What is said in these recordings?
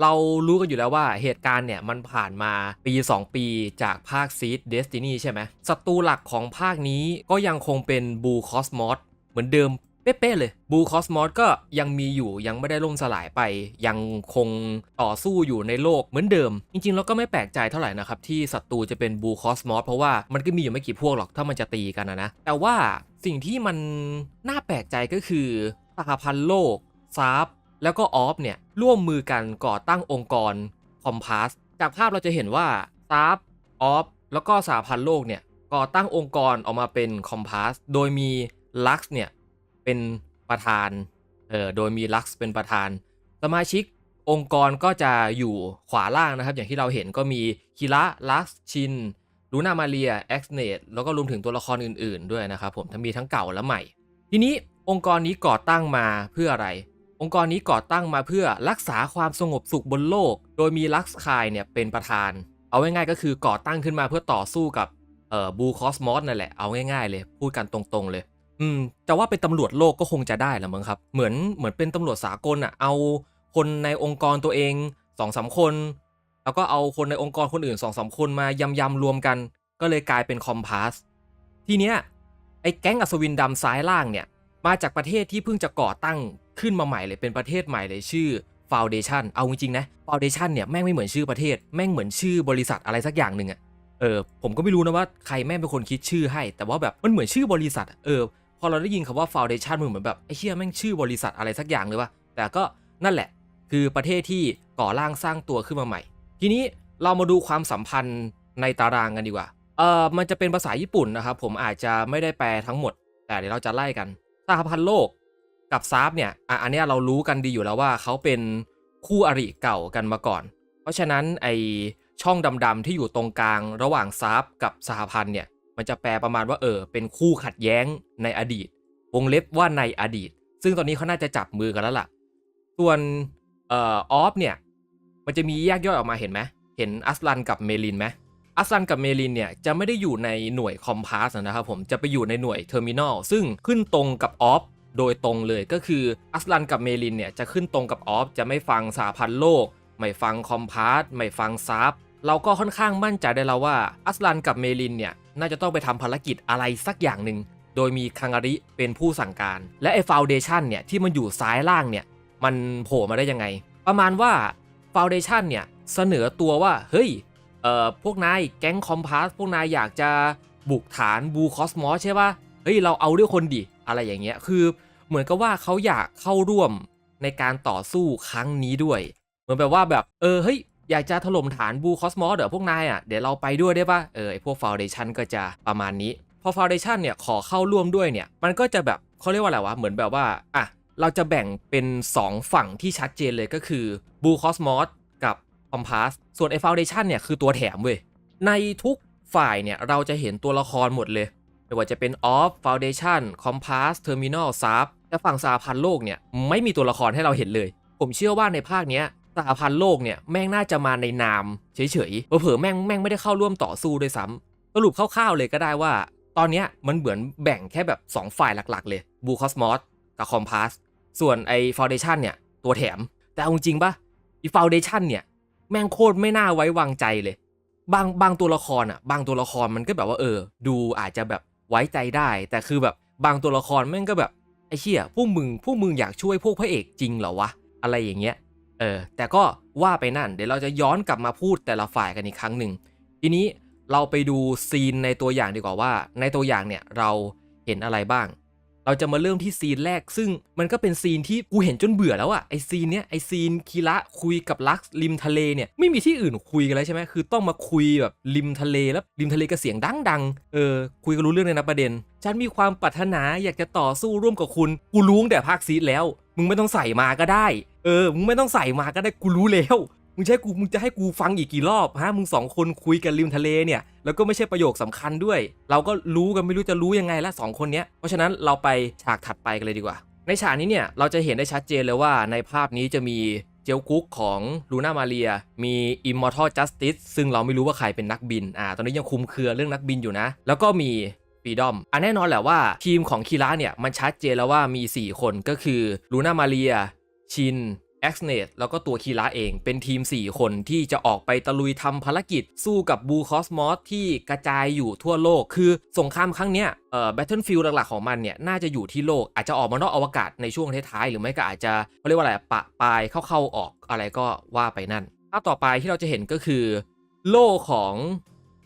เรารู้กันอยู่แล้วว่าเหตุการณ์เนี่ยมันผ่านมาปี 2 ปีจากภาค Seed Destiny ใช่ไหมศัตรูหลักของภาคนี้ก็ยังคงเป็นบูคอสมอสเหมือนเดิมเป๊ะๆเลยบูคอสมอสก็ยังมีอยู่ยังไม่ได้ล่มสลายไป ยังคงต่อสู้อยู่ในโลกเหมือนเดิม จริงๆเราก็ไม่แปลกใจเท่าไหร่นะครับ ที่ศัตรูจะเป็นบูคอสมอสเพราะว่ามันก็มีอยู่ไม่กี่พวกหรอกถ้ามันจะตีกันนะนะ แต่ว่าสิ่งที่มันน่าแปลกใจก็คือสหพันธ์โลกซาร์ แล้วก็ออฟเนี่ยร่วมมือกันก่อตั้งองค์กรคอมพาสจากภาพเราจะเห็นว่าซาร์ฟออฟแล้วก็สหพันธ์โลกเนี่ยก่อตั้งองค์กรออกมาเป็นคอมพาสโดยมีลักซ์เนี่ยเป็นประธานเออโดยมีลักซ์เป็นประธาน สมาชิกองค์กรก็จะอยู่ขวาล่างนะครับ อย่างที่เราเห็นก็มีคิระลักซ์ชินลูนามาเรียเอ็กซ์เนตแล้วก็รวมถึงตัวละครอื่นๆ ด้วยนะครับผมทั้งมีทั้งเก่าและใหม่ ทีนี้องค์กรนี้ก่อตั้งมาเพื่ออะไร องค์กรนี้ก่อตั้งมาเพื่อรักษาความสงบสุขบนโลก โดยมีลักซ์คายเนี่ยเป็นประธาน เอาง่ายๆก็คือก่อตั้งขึ้นมาเพื่อต่อสู้กับเอ่อบูคอสมอสนั่นแหละ เอาง่ายๆ เลย พูดกันตรงๆเลย อืมจะว่าเป็นตำรวจโลกก็คงจะได้ละมั้งครับ เหมือนเหมือนเป็นตำรวจสากลอะ เอาคนในองค์กรตัวเองสองสามคน แล้วก็เอาคนในองค์กรคนอื่นสองสามคนมายำยำๆรวมกัน ก็เลยกลายเป็นคอมพาส ทีเนี้ยไอ้แก๊งอัศวินดำซ้ายล่างเนี่ย มาจากประเทศที่เพิ่งจะก่อตั้งขึ้นมาใหม่เลยเป็นประเทศใหม่เลยชื่อ Foundation เอาจริงๆนะ Foundation เนี่ยแม่งไม่เหมือนชื่อประเทศ แม่งเหมือนชื่อบริษัทอะไรสักอย่างหนึ่งอะเออผมก็ไม่รู้นะว่าใครแม่งเป็นคนคิดชื่อให้ แต่ว่าแบบมันเหมือนชื่อบริษัทเออพอเราได้ยินคำว่า Foundation มันเหมือนแบบไอ้เชี่ยแม่งชื่อบริษัทอะไรสักอย่างเลยว่ะแต่ก็นั่นแหละ คือประเทศที่ก่อร่างสร้างตัวขึ้นมาใหม่ ทีนี้เรามาดูความสัมพันธ์ในตารางกันดีกว่าเออมันจะเป็นภาษาญี่ปุ่นนะครับผมอาจจะไม่ได้แปลทั้งหมด แต่เดี๋ยวเราจะไล่กันสหพันธ์โลก กับซาร์ฟเนี่ยอะอันนี้เรารู้กันดีอยู่แล้วว่าเขาเป็นคู่อริเก่ากันมาก่อน เพราะฉะนั้นไอช่องดำๆที่อยู่ตรงกลางระหว่างซาร์ฟกับสหพันธ์เนี่ยมันจะแปลประมาณว่าเออเป็นคู่ขัดแย้งในอดีต วงเล็บว่าในอดีต ซึ่งตอนนี้เขาน่าจะจับมือกันแล้วล่ะ ส่วนเอ่อออฟเนี่ยมันจะมีแยกย่อยออกมาเห็นไหมเห็นอัสลันกับเมลินไหมอัสลันกับเมลินเนี่ยจะไม่ได้อยู่ในหน่วยคอมพาสนะครับผมจะไปอยู่ในหน่วยเทอร์มินอลซึ่งขึ้นตรงกับออฟ โดยตรงเลยก็คืออัสลันกับเมลินเนี่ยจะขึ้นตรงกับออฟจะไม่ฟังสาพันธ์โลก ไม่ฟังคอมพาสไม่ฟังซับเราก็ค่อนข้างมั่นใจได้แล้วว่าอัสลันกับเมลินเนี่ยน่าจะต้องไปทำภารกิจอะไรสักอย่างหนึ่งโดยมีคังการิเป็นผู้สั่งการ และไอ้ฟาวเดชันเนี่ยที่มันอยู่ซ้ายล่างเนี่ยมันโผล่มาได้ยังไง ประมาณว่าฟาวเดชันเนี่ยเสนอตัวว่าเฮ้ยเอ่อพวกนายแก๊งคอมพาสพวกนายอยากจะบุกฐานบูคอสมอสใช่ปะเฮ้ยเราเอาด้วยคนดิ อะไรอย่างเงี้ยคือเหมือนกับว่าเขาอยากเข้าร่วมในการต่อสู้ครั้งนี้ด้วยเหมือนแบบว่าแบบเออเฮ้ยอยากจะถล่มฐานบูคอสมอสเดี๋ยวพวกนายอะเดี๋ยวเราไปด้วยได้ปะเออไอพวกฟาวเดชันก็จะประมาณนี้ พอฟาวเดชันเนี่ยขอเข้าร่วมด้วยเนี่ย มันก็จะแบบเขาเรียกว่าอะไรวะเหมือนแบบว่าอะเราจะแบ่งเป็น 2 ฝั่งที่ชัดเจนเลยก็คือบูคอสมอสกับคอมพาสส่วนไอ้ฟาวเดชันเนี่ยคือตัวแถมเว้ยในทุกฝ่ายเนี่ยเราจะเห็นตัวละครหมดเลย ไม่ว่าจะเป็นออฟฟาวเดชันคอมพาสเทอร์มินอลซับแต่ฝั่งสหพันธ์โลกเนี่ยไม่มีตัวละครให้เราเห็นเลย ผมเชื่อว่าในภาคเนี้ยสหพันธ์โลกเนี่ยแม่งน่าจะมาในนามเฉยๆเผลอๆแม่งแม่งไม่ได้เข้าร่วมต่อสู้ด้วยซ้ำสรุปคร่าวๆเลยก็ได้ว่า ตอนเนี้ยมันเหมือนแบ่งแค่แบบ 2 ฝ่ายหลักๆ เลยบูคอสมอสกับคอมพาสส่วนไอ้ฟาวเดชันเนี่ยตัวแถม แต่เอาจริงปะอีฟาวเดชันเนี่ยแม่งโคตรไม่น่าไว้วางใจเลย บางบางตัวละครอะบางตัวละครมันก็แบบว่าเออ ดูอาจจะแบบ ไว้ใจได้ แต่คือแบบบางตัวละครแม่งก็แบบไอ้เชี่ยพวกมึงพวกมึงอยากช่วยพวกพระเอกจริงเหรอวะอะไรอย่างเงี้ยเออแต่ก็ว่าไปนั่นเดี๋ยวเราจะย้อนกลับมาพูดแต่ละฝ่ายกันอีกครั้งหนึ่งทีนี้เราไปดูซีนในตัวอย่างดีกว่าว่า ในตัวอย่างเนี่ยเราเห็นอะไรบ้าง เราจะมาเริ่มที่ซีนแรก ซึ่งมันก็เป็นซีนที่กูเห็นจนเบื่อแล้วอะไอซีนเนี้ยไอซีนคีระคุยกับลักซ์ริมทะเลเนี่ยไม่มีที่อื่นคุยกันแล้วใช่ไหมคือต้องมาคุยแบบริมทะเลแล้วริมทะเลก็เสียงดังๆเออคุยกันรู้เรื่องเลยนะประเด็น ฉันมีความปรารถนาอยากจะต่อสู้ร่วมกับคุณกูรู้งแต่ภาคซีดแล้ว มึงไม่ต้องใส่มาก็ได้ เออมึงไม่ต้องใส่มาก็ได้กูรู้แล้ว มึงจะให้กูมึงจะให้กูฟังอีกกี่รอบฮะมึงสองคนคุยกันริมทะเลเนี่ยแล้วก็ไม่ใช่ประโยคสำคัญด้วย เราก็รู้กันไม่รู้จะรู้ยังไงละสองคนเนี้ยเพราะฉะนั้นเราไปฉากถัดไปกันเลยดีกว่า ในฉากนี้เนี่ยเราจะเห็นได้ชัดเจนเลยว่าในภาพนี้จะมีเจลกุ๊กของลูน่ามาเรีย มี Immortal Justice ซึ่งเราไม่รู้ว่าใครเป็นนักบินอ่าตอนนี้ยังคุมเครือเรื่องนักบินอยู่นะ แล้วก็มีฟีดอมอะแน่นอนแหละว่าทีมของคีระเนี่ยมันชัดเจนแล้วว่ามี 4 คนก็คือลูน่ามาเรียชิน แอ็กซ์เนแล้วก็ตัวคีระเองเป็นทีม 4 คนที่จะออกไปตะลุยทำภารกิจสู้กับบูคอสมอสที่กระจายอยู่ทั่วโลก คือสงครามครั้งเนี้ยเอ่อ Battlefield หลักๆของมันเนี่ย น่าจะอยู่ที่โลก อาจจะออกมานอกอวกาศในช่วงท้ายๆ หรือไม่ก็อาจจะเขาเรียกว่าอะไรปะปลายเข้าๆออกอะไรก็ว่าไปนั่นภาพต่อไปที่เราจะเห็นก็คือ โลกของ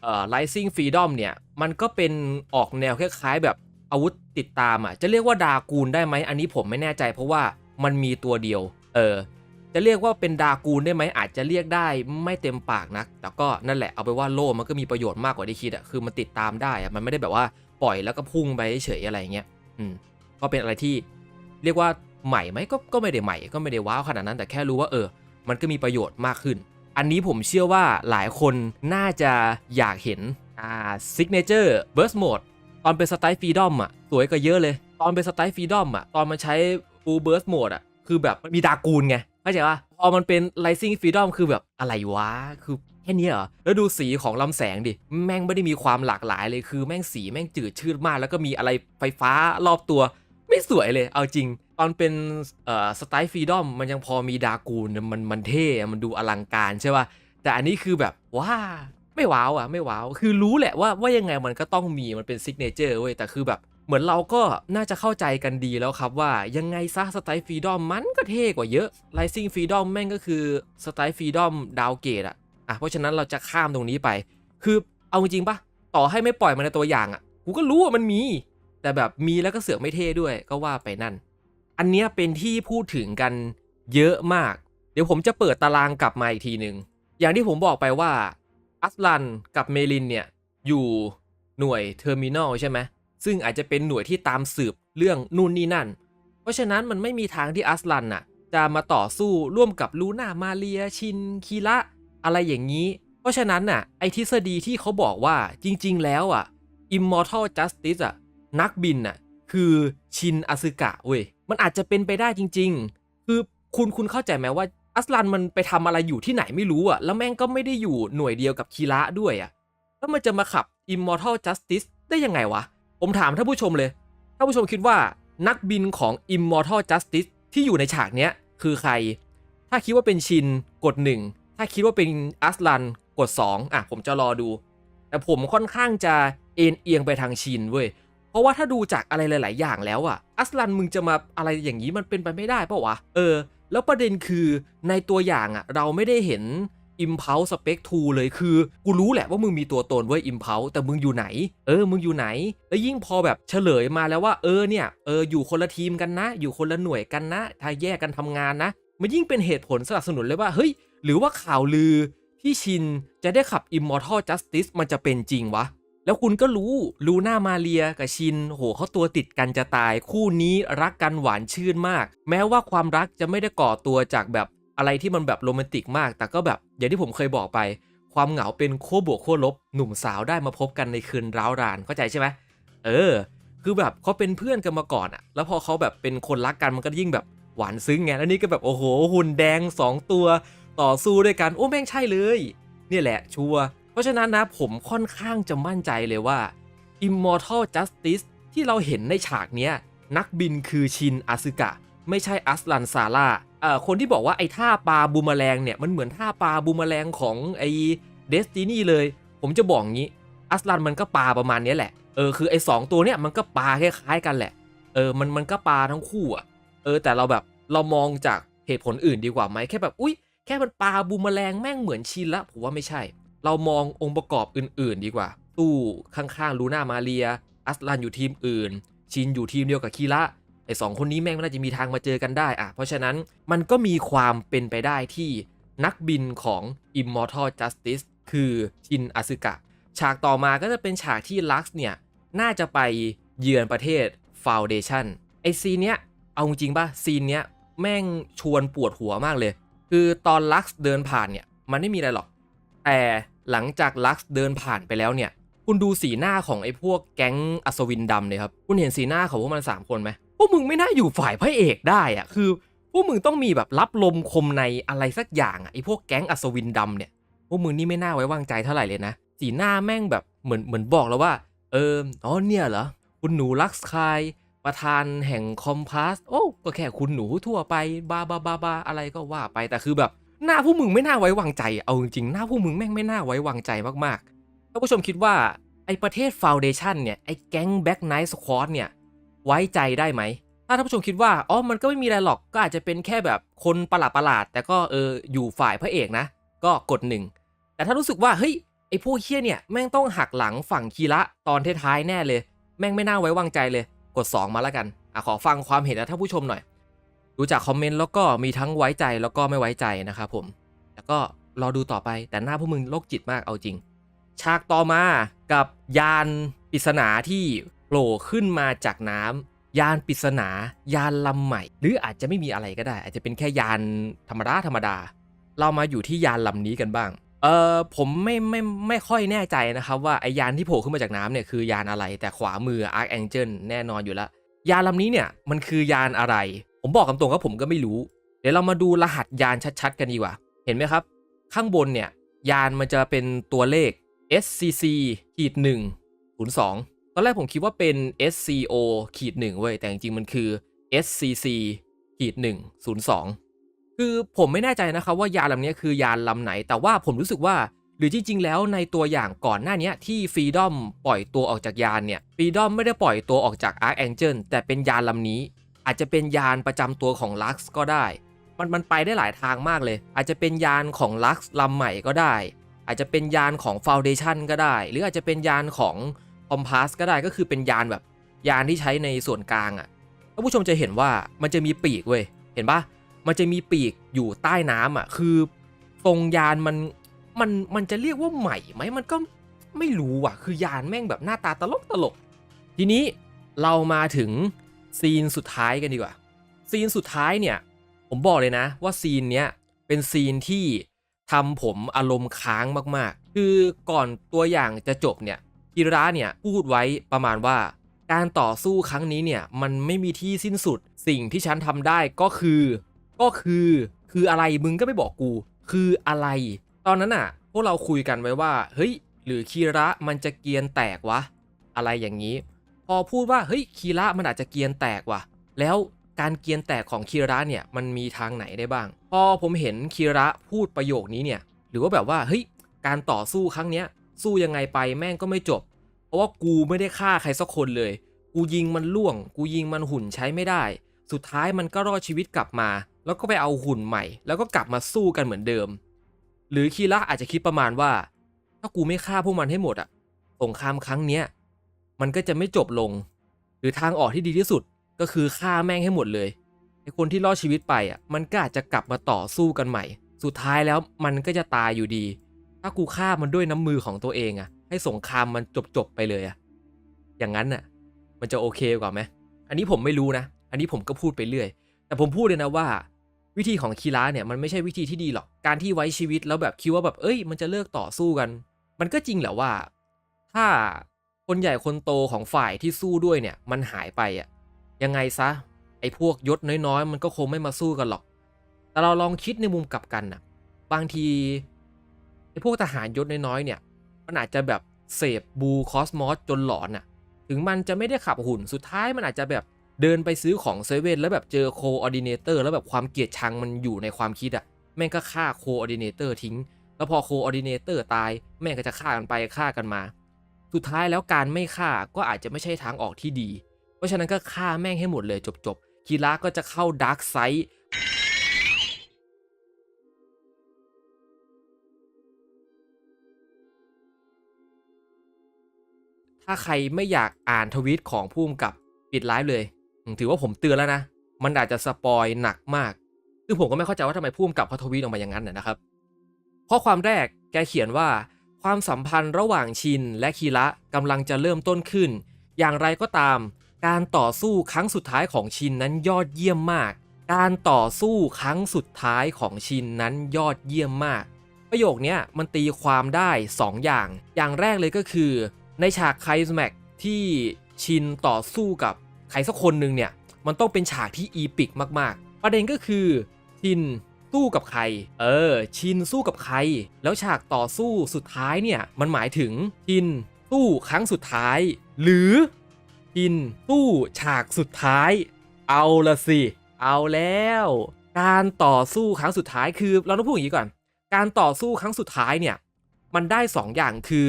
เอ่อ Rising Freedom เนี่ยมันก็เป็นออกแนวคล้ายๆ แบบอาวุธติดตามอะจะเรียกว่าดากูลได้ไหมอันนี้ผมไม่แน่ใจเพราะว่ามันมีตัวเดียว เออจะเรียกว่าเป็นดากูลได้ไหมอาจจะเรียกได้ไม่เต็มปากนัก แต่ก็นั่นแหละเอาไปว่าโล่มันก็มีประโยชน์มากกว่าที่คิดอะคือมันติดตามได้อะมันไม่ได้แบบว่าปล่อยแล้วก็พุ่งไปเฉยๆอะไรเงี้ยอืมก็เป็นอะไรที่เรียกว่าใหม่ไหมก็ก็ไม่ได้ใหม่ก็ไม่ได้ว้าวขนาดนั้นแต่แค่รู้ว่าเออ มันก็มีประโยชน์มากขึ้น อันนี้ผมเชื่อว่าหลายคนน่าจะอยากเห็นอ่าซิกเนเจอร์เบิร์สโหมดตอนเป็นสไตล์ฟรีดอมอะสวยกว่าเยอะเลย ตอนเป็นสไตล์ฟรีดอมอะตอนมันใช้ฟูเบิร์สโหมดอะ คือแบบมันมีดากูลไงเข้าใจป่ะพอมันเป็น Rising Freedom คือแบบอะไรวะ คือแค่นี้เหรอ แล้วดูสีของลำแสงดิ แม่งไม่ได้มีความหลากหลายเลย คือแม่งสีแม่งจืดชืดมาก แล้วก็มีอะไรไฟฟ้ารอบตัว ไม่สวยเลย เอาจริง ตอนเป็นเอ่อสไตล์ฟรีดอมมันยังพอมีดากูล มันมันเท่ มันดูอลังการใช่ป่ะ แต่อันนี้คือแบบว้าไม่ว้าวอะ ไม่ว้าว คือรู้แหละว่าว่ายังไงมันก็ต้องมี มันเป็นซิกเนเจอร์เว้ย แต่คือแบบ เหมือนเราก็น่าจะเข้าใจกันดีแล้วครับว่ายังไงซะสไตล์ฟรีดอมมันก็เท่กว่าเยอะ Rising Freedom แม่งก็คือสไตล์ฟรีดอมดาวเกตอะอะเพราะฉะนั้นเราจะข้ามตรงนี้ไป คือเอาจริงปะต่อให้ไม่ปล่อยมันในตัวอย่างอะกูก็รู้ว่ามันมี แต่แบบมีแล้วก็เสือกไม่เท่ด้วยก็ว่าไปนั่น อันเนี้ยเป็นที่พูดถึงกันเยอะมาก เดี๋ยวผมจะเปิดตารางกลับมาอีกทีหนึ่งอย่างที่ผมบอกไปว่าอัสลันกับเมลินเนี่ยอยู่หน่วยเทอร์มินอลใช่ไหม ซึ่งอาจจะเป็นหน่วยที่ตามสืบเรื่องนู่นนี่นั่น เพราะฉะนั้นมันไม่มีทางที่อัสลันน่ะจะมาต่อสู้ร่วมกับลูน่ามาเรียชินคีระอะไรอย่างนี้ เพราะฉะนั้นน่ะไอทฤษฎีที่เขาบอกว่าจริง ๆ แล้วอะ Immortal Justice อะนักบินน่ะคือชินอาซึกะเว้ยมันอาจจะเป็นไปได้จริง ๆ คือคุณคุณเข้าใจไหมว่าอัสลันมันไปทำอะไรอยู่ที่ไหนไม่รู้อะ แล้วแม่งก็ไม่ได้อยู่หน่วยเดียวกับคีระด้วยอะ แล้วมันจะมาขับ Immortal Justice ได้ยังไงวะ ผมถามท่านผู้ชมเลยท่านผู้ชมคิดว่านักบินของ Immortal Justice ที่อยู่ในฉากเนี้ยคือใคร ถ้าคิดว่าเป็นชินกด 1 ถ้าคิดว่าเป็นอัสลันกด 2 อะ ผมจะรอดู แต่ผมค่อนข้างจะเอ็นเอียงไปทางชินเว้ย เพราะว่าถ้าดูจากอะไรหลาย ๆ อย่างแล้วอะ อัสลันมึงจะมาอะไรอย่างนี้มันเป็นไปไม่ได้ปล่าวะ เออ แล้วประเด็นคือในตัวอย่างอะเราไม่ได้เห็น Impulse Spec 2เลยคือ กูรู้แหละว่ามึงมีตัวตนเว้ย Impulse แต่มึงอยู่ไหน เออ มึงอยู่ไหน แล้วยิ่งพอแบบเฉลยมาแล้วว่า เออเนี่ยเอออยู่คนละทีมกันนะ อยู่คนละหน่วยกันนะ ถ้าแยกกันทำงานนะ มันยิ่งเป็นเหตุผลสนับสนุนเลยว่าเฮ้ย หรือว่าข่าวลือที่ชินจะได้ขับ Immortal Justice มันจะเป็นจริงวะแล้วคุณก็รู้ลูน่ามาเรียกับชิน โหเขาตัวติดกันจะตาย คู่นี้รักกันหวานชื่นมาก แม้ว่าความรักจะไม่ได้ก่อตัวจากแบบ อะไรที่มันแบบโรแมนติกมาก แต่ก็แบบอย่างที่ผมเคยบอกไป ความเหงาเป็นขั้วบวกขั้วลบ หนุ่มสาวได้มาพบกันในคืนร้าวรานเข้าใจใช่ไหมเออ คือแบบเขาเป็นเพื่อนกันมาก่อนอะแล้วพอเขาแบบเป็นคนรักกันมันก็ยิ่งแบบหวานซึ้งไงแล้วนี่ก็แบบโอ้โหหุ่นแดงสองตัว ต่อสู้ด้วยกันโอ้แม่งใช่เลย เนี่ยแหละชัวเพราะฉะนั้นนะผมค่อนข้างจะมั่นใจเลยว่า Immortal Justice ที่เราเห็นในฉากเนี้ยนักบินคือชินอาซึกะ ไม่ใช่อัสลันซาร่า เอ่อคนที่บอกว่าไอ้ท่าปลาบูมแมลงเนี่ยมันเหมือนท่าปลาบูมแมลงของไอ้เดสตินีเลย ผมจะบอกงี้อัสลันมันก็ปลาประมาณนี้แหละเออคือไอ้สองตัวเนี่ยมันก็ปลาคล้ายๆกันแหละเออมันมันก็ปลาทั้งคู่อะเออแต่เราแบบเรามองจากเหตุผลอื่นดีกว่าไหมแค่แบบอุ้ยแค่มันปลาบูมแมลงแม่งเหมือนชินละผมว่าไม่ใช่ เรามององค์ประกอบอื่น ๆ ดีกว่า ตู้ข้างๆลูน่ามาเรีย อัสลันอยู่ทีมอื่น ชินอยู่ทีมเดียวกับคีระ ไอสองคนนี้แม่งน่าจะมีทางมาเจอกันได้อะเพราะฉะนั้นมันก็มีความเป็นไปได้ที่นักบินของ Immortal Justice คือชินอาซึกะ ฉากต่อมาก็จะเป็นฉากที่ลักซ์เนี่ย น่าจะไปเยือนประเทศ Foundation ไอซีเนี้ย เอาจริงป่ะ ซีนเนี้ย แม่งชวนปวดหัวมากเลย คือตอนลักซ์เดินผ่านเนี่ย มันไม่มีอะไรหรอก แต่หลังจากลักซ์เดินผ่านไปแล้วเนี่ย คุณดูสีหน้าของไอ้พวกแก๊งอัศวินดำเลยครับ คุณเห็นสีหน้าของพวกมันสามคนไหม พวกมึงไม่น่าอยู่ฝ่ายพระเอกได้อะคือ พวกมึงต้องมีแบบรับลมคมในอะไรสักอย่างอะไอ้พวกแก๊งอัศวินดำเนี่ย พวกมึงนี่ไม่น่าไว้วางใจเท่าไหร่เลยนะ สีหน้าแม่งแบบเหมือนเหมือนบอกแล้วว่า เอออ๋อเนี่ยเหรอ คุณหนูลักซ์คายประธานแห่งคอมพาสโอ้ก็แค่คุณหนูทั่วไปบาบาบาบาอะไรก็ว่าไปแต่คือแบบหน้าผู้มึงไม่น่าไว้วางใจ เอาจริงๆหน้าผู้มึงแม่งไม่น่าไว้วางใจมากๆท่านผู้ชมคิดว่าไอประเทศฟาวเดชันเนี่ยไอแก๊งแบ็กไนท์สควอตเนี่ย ไว้ใจได้ไหม ถ้าท่านผู้ชมคิดว่า อ๋อ มันก็ไม่มีอะไรหรอก ก็อาจจะเป็นแค่แบบคนประหลาดประหลาดๆแต่ก็เอออยู่ฝ่ายพระเอกนะ ก็กดหนึ่ง แต่ถ้ารู้สึกว่า เฮ้ย ไอ้พวกเคี้ยเนี่ย แม่งต้องหักหลังฝั่งคีระตอนท้ายๆแน่เลย แม่งไม่น่าไว้วางใจเลย กด 2 มาแล้วกันอะขอฟังความเห็นจากท่านผู้ชมหน่อย ดูจากคอมเมนต์แล้วก็มีทั้งไว้ใจแล้วก็ไม่ไว้ใจนะครับผม แล้วก็รอดูต่อไป แต่หน้าพวกมึงโรคจิตมากเอาจริง ฉากต่อมากับยานปริศนาที่ ล่ขึ้นมาจากน้ำยานปริศนายานลำใหม่ หรืออาจจะไม่มีอะไรก็ได้ อาจจะเป็นแค่ยานธรรมดาธรรมดา เรามาอยู่ที่ยานลำนี้กันบ้างเออผมไม่ไม่ไม่ค่อยแน่ใจนะครับว่าไอยานที่โผล่ขึ้นมาจากน้ำเนี่ยคือยานอะไรแต่ขวามือ Archangel แน่นอนอยู่แล้ว ยานลำนี้เนี่ยมันคือยานอะไร ผมบอกคำตรงว่าผมก็ไม่รู้ เดี๋ยวเรามาดูรหัสยานชัดๆ กันดีกว่า เห็นไหมครับ ข้างบนเนี่ยยานมันจะเป็นตัวเลข SCC ขีด1 0 2 ตอนแรกผมคิดว่าเป็น SCO ขีด1เว้ยแต่จริงๆมันคือ SCC ขีด1 0 2คือผมไม่แน่ใจนะครับว่ายานลำนี้คือยานลำไหน แต่ว่าผมรู้สึกว่าหรือจริง ๆ แล้วในตัวอย่างก่อนหน้านี้ที่ฟรีดอมปล่อยตัวออกจากยานเนี่ยฟรีดอมไม่ได้ปล่อยตัวออกจาก Archangel แต่เป็นยานลำนี้ อาจจะเป็นยานประจำตัวของ Lux ก็ได้ มันมันไปได้หลายทางมากเลย อาจจะเป็นยานของ Lux ลำใหม่ก็ได้ อาจจะเป็นยานของ Foundation ก็ได้ หรืออาจจะเป็นยานของ Compass ก็ได้ก็คือเป็นยานแบบยานที่ใช้ในส่วนกลางอะ่ะท่านผู้ชมจะเห็นว่ามันจะมีปีกเว้ยเห็นปะมันจะมีปีกอยู่ใต้น้ำอะคือตรงยานมันมันมันจะเรียกว่าใหม่ไหมมันก็ไม่รู้อะ คือยานแม่งแบบหน้าตาตลกตลก ทีนี้เรามาถึงซีนสุดท้ายกันดีกว่า ซีนสุดท้ายเนี่ย ผมบอกเลยนะว่าซีนเนี้ยเป็นซีนที่ทำผมอารมณ์ค้างมากๆ คือก่อนตัวอย่างจะจบเนี่ย กิระเนี่ยพูดไว้ประมาณว่า การต่อสู้ครั้งนี้เนี่ยมันไม่มีที่สิ้นสุดสิ่งที่ฉันทำได้ก็คือ ก็คือ คืออะไรมึงก็ไม่บอกกู คืออะไร ตอนนั้นอะ พวกเราคุยกันไว้ว่า เฮ้ย หรือคีระมันจะเกียนแตกวะ อะไรอย่างนี้ พอพูดว่าเฮ้ยคีระมันอาจจะเกียนแตกว่ะแล้วการเกียนแตกของคีระเนี่ยมันมีทางไหนได้บ้าง พอผมเห็นคีระพูดประโยคนี้เนี่ย หรือว่าแบบว่าเฮ้ยการต่อสู้ครั้งเนี้ย สู้ยังไงไปแม่งก็ไม่จบ เพราะว่ากูไม่ได้ฆ่าใครสักคนเลย กูยิงมันล่วง กูยิงมันหุ่นใช้ไม่ได้ สุดท้ายมันก็รอดชีวิตกลับมา แล้วก็ไปเอาหุ่นใหม่ แล้วก็กลับมาสู้กันเหมือนเดิม หรือคีระอาจจะคิดประมาณว่า ถ้ากูไม่ฆ่าพวกมันให้หมดอะสงครามครั้งเนี้ยมันก็จะไม่จบลง หรือทางออกที่ดีที่สุดก็คือฆ่าแม่งให้หมดเลยไอคนที่รอดชีวิตไปอะมันก็อาจจะกลับมาต่อสู้กันใหม่ สุดท้ายแล้วมันก็จะตายอยู่ดี ถ้ากูฆ่ามันด้วยน้ำมือของตัวเองอะให้สงครามมันจบจบๆไปเลยอะอย่างนั้นน่ะมันจะโอเคกว่าไหมอันนี้ผมไม่รู้นะ อันนี้ผมก็พูดไปเรื่อย แต่ผมพูดเลยนะว่า วิธีของคีระเนี่ยมันไม่ใช่วิธีที่ดีหรอก การที่ไว้ชีวิตแล้วแบบคิดว่าแบบเอ้ย มันจะเลิกต่อสู้กัน มันก็จริงแหละว่า ถ้าคนใหญ่คนโตของฝ่ายที่สู้ด้วยเนี่ย มันหายไปอะยังไงซะไอ้พวกยศน้อยๆ มันก็คงไม่มาสู้กันหรอก แต่เราลองคิดในมุมกลับกันนะบางที ไอ้พวกทหารยศน้อยๆเนี่ย มันอาจจะแบบเสพบูคอสมอสจนหลอนน่ะ ถึงมันจะไม่ได้ขับหุ่นสุดท้ายมันอาจจะแบบเดินไปซื้อของเซเว่นแล้วแบบเจอโคออดิเนเตอร์แล้วแบบความเกลียดชังมันอยู่ในความคิดอะ่ะ แม่งก็ฆ่าโคออดิเนเตอร์ทิ้ง แล้วพอโคออดิเนเตอร์ตาย แม่งก็จะฆ่ากันไปฆ่ากันมา สุดท้ายแล้วการไม่ฆ่าก็อาจจะไม่ใช่ทางออกที่ดี เพราะฉะนั้นก็ฆ่าแม่งให้หมดเลยจบๆคีระก็จะเข้าดาร์กไซด์ ถ้าใครไม่อยากอ่านทวีตของผู้กำกับปิดไลฟ์เลย ถือว่าผมเตือนแล้วนะ มันอาจจะสปอยหนักมากคือผมก็ไม่เข้าใจว่าทำไมผู้กำกับเขาทวีตออกมาอย่างนั้นนะนะครับ ข้อความแรกแกเขียนว่า ความสัมพันธ์ระหว่างชินและคีระกำลังจะเริ่มต้นขึ้น อย่างไรก็ตาม การต่อสู้ครั้งสุดท้ายของชินนั้นยอดเยี่ยมมาก การต่อสู้ครั้งสุดท้ายของชินนั้นยอดเยี่ยมมาก ประโยคนี้มันตีความได้ 2 อย่าง อย่างแรกเลยก็คือ ในฉากไคลแม็กที่ชินต่อสู้กับใครสักคนหนึ่งเนี่ย มันต้องเป็นฉากที่อีปิกมากๆ ประเด็นก็คือชินสู้กับใคร เออ ชินสู้กับใคร แล้วฉากต่อสู้สุดท้ายเนี่ย มันหมายถึงชินสู้ครั้งสุดท้าย หรือชินสู้ฉากสุดท้าย เอาละสิ เอาแล้ว การต่อสู้ครั้งสุดท้ายคือ เราต้องพูดอย่างนี้ก่อน การต่อสู้ครั้งสุดท้ายเนี่ย มันได้สองอย่างคือ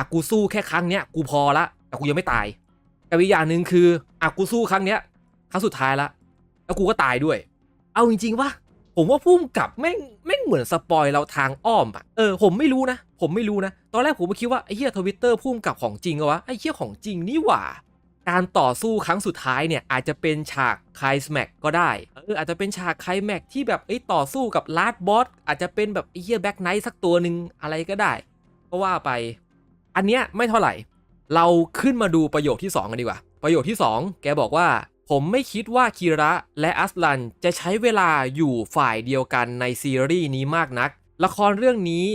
อะกูสู้แค่ครั้งเนี้ยกูพอละแต่กูยังไม่ตายกับอีกอย่างหนึ่งคืออะกูสู้ครั้งเนี้ยครั้งสุดท้ายละแล้วกูก็ตายด้วย เอาจริงๆว่าผมว่าพุ่มกับแม่งแม่งเหมือนสปอยเราทางอ้อมอะเออผมไม่รู้นะ ผมไม่รู้นะ ตอนแรกผมก็คิดว่าไอ้เหี้ยทวิตเตอร์พุ่มกับของจริงเหรอวะไอ้เหี้ยของจริงนี่หว่า การต่อสู้ครั้งสุดท้ายเนี่ยอาจจะเป็นฉากไคลแม็กก็ได้เอออาจจะเป็นฉากไคลแม็กที่แบบเอ้ต่อสู้กับลาดบอสอาจจะเป็นแบบไอ้เหี้ยแบ็กไนท์สักตัวหนึ่งอะไรก็ได้ ก็ว่าไป อันเนี้ยไม่เท่าไหร่ เราขึ้นมาดูประโยคที่ 2 กันดีกว่า ประโยคที่ 2 แกบอกว่า ผมไม่คิดว่าคีระและอัสลันจะใช้เวลาอยู่ฝ่ายเดียวกันในซีรีส์นี้มากนัก ละครเรื่องนี้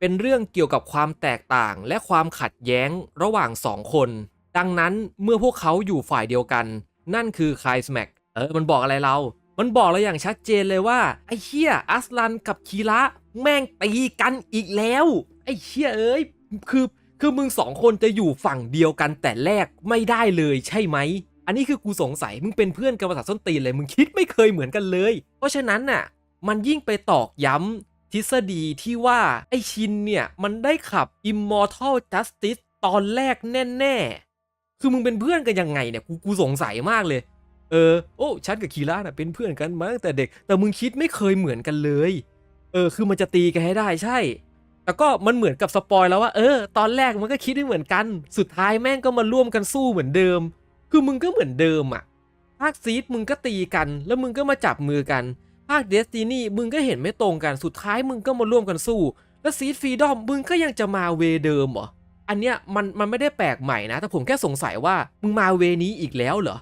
เป็นเรื่องเกี่ยวกับความแตกต่างและความขัดแย้งระหว่างสองคน ดังนั้นเมื่อพวกเขาอยู่ฝ่ายเดียวกัน นั่นคือคายสแมกเออมันบอกอะไรเรา มันบอกเราอย่างชัดเจนเลยว่า ไอ้เชี่ยอัสลันกับคีระแม่งตีกันอีกแล้ว ไอ้เชี่ยเอ้ยคือ คือมึงสองคนจะอยู่ฝั่งเดียวกันแต่แรกไม่ได้เลยใช่ไหม อันนี้คือกูสงสัยมึงเป็นเพื่อนกันภาษาส้นตีนเลยมึงคิดไม่เคยเหมือนกันเลย เพราะฉะนั้นน่ะมันยิ่งไปตอกย้ำทฤษฎีที่ว่าไอชินเนี่ยมันได้ขับ Immortal Justice ตอนแรกแน่ๆ คือมึงเป็นเพื่อนกันยังไงเนี่ยกูกูสงสัยมากเลย เออโอ้ฉันกับคีร่าน่ะเป็นเพื่อนกันมาตั้งแต่เด็ก แต่มึงคิดไม่เคยเหมือนกันเลย เออคือมันจะตีกันให้ได้ใช่ แต่ก็มันเหมือนกับสปอยแล้วว่าเออตอนแรกมันก็คิดไม่เหมือนกัน สุดท้ายแม่งก็มาร่วมกันสู้เหมือนเดิม คือมึงก็เหมือนเดิมอะภาคซีดมึงก็ตีกัน แล้วมึงก็มาจับมือกัน ภาคเดสตินีมึงก็เห็นไม่ตรงกันสุดท้ายมึงก็มาร่วมกันสู้ แล้วซีดฟรีดอมมึงก็ยังจะมาเวเดิมเหรออันเนี้ยมันมันไม่ได้แปลกใหม่นะ แต่ผมแค่สงสัยว่ามึงมาเวนี้อีกแล้วเหรอ